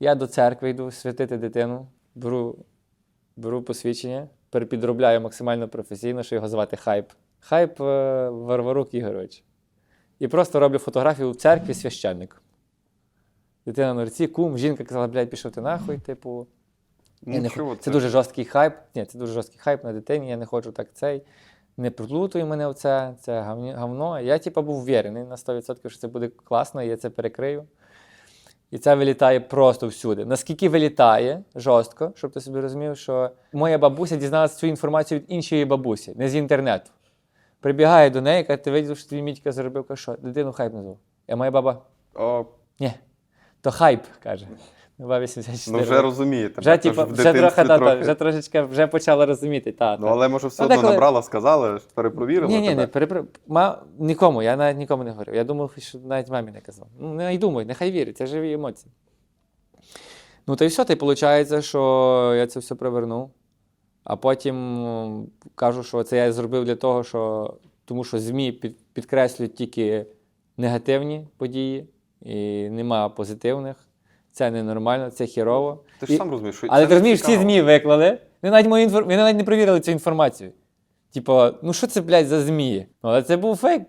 Я до церкви йду святити дитину, беру, беру посвідчення, перепідробляю максимально професійно, що його звати Хайп. Хайп е, Варварук Ігорович. І просто роблю фотографію в церкві священник. Дитина на руці, кум, жінка казала, блядь, пішов ти нахуй, типу. Я не Нічого, це дуже жорсткий хайп. Ні, це дуже жорсткий хайп на дитині. Я не хочу так цей. Не приплутуй мене в це, це говно. Я, типу, був вірений на 100%, що це буде класно, і я це перекрию. І це вилітає просто всюди. Наскільки вилітає жорстко, щоб ти собі розумів, що моя бабуся дізналася цю інформацію від іншої бабусі, не з інтернету. Прибігає до неї, каже, ти видів, що твій мітька заробив, каже, що дитину хайп назвав. А моя баба, О, ні, то хайп, каже. Баба 84. ну вже розумієте. Вже, типу, вже трохи, та, трохи. вже трошечки вже почала розуміти. Та, Ну, та. але може все Ну, одно деколи- набрала, сказали, перепровірила. Ні, ні, тебе? не перепро... Ма... нікому, я навіть нікому не говорив. Я думав, що навіть мамі не казав. Ну, не й думаю, нехай вірить, це живі емоції. Ну, та й все, та й виходить, що я це все привернув. А потім кажу, що це я зробив для того, що тому що ЗМІ під, підкреслюють тільки негативні події, і нема позитивних. Це ненормально, це хірово. Ти ж І- сам розумієш, що Але ти розумієш, всі. ЗМІ виклали. Вони навіть, мою інфор... вони навіть не перевірили цю інформацію. Типу, ну що це, блядь, за ЗМІ? Ну, але це був фейк.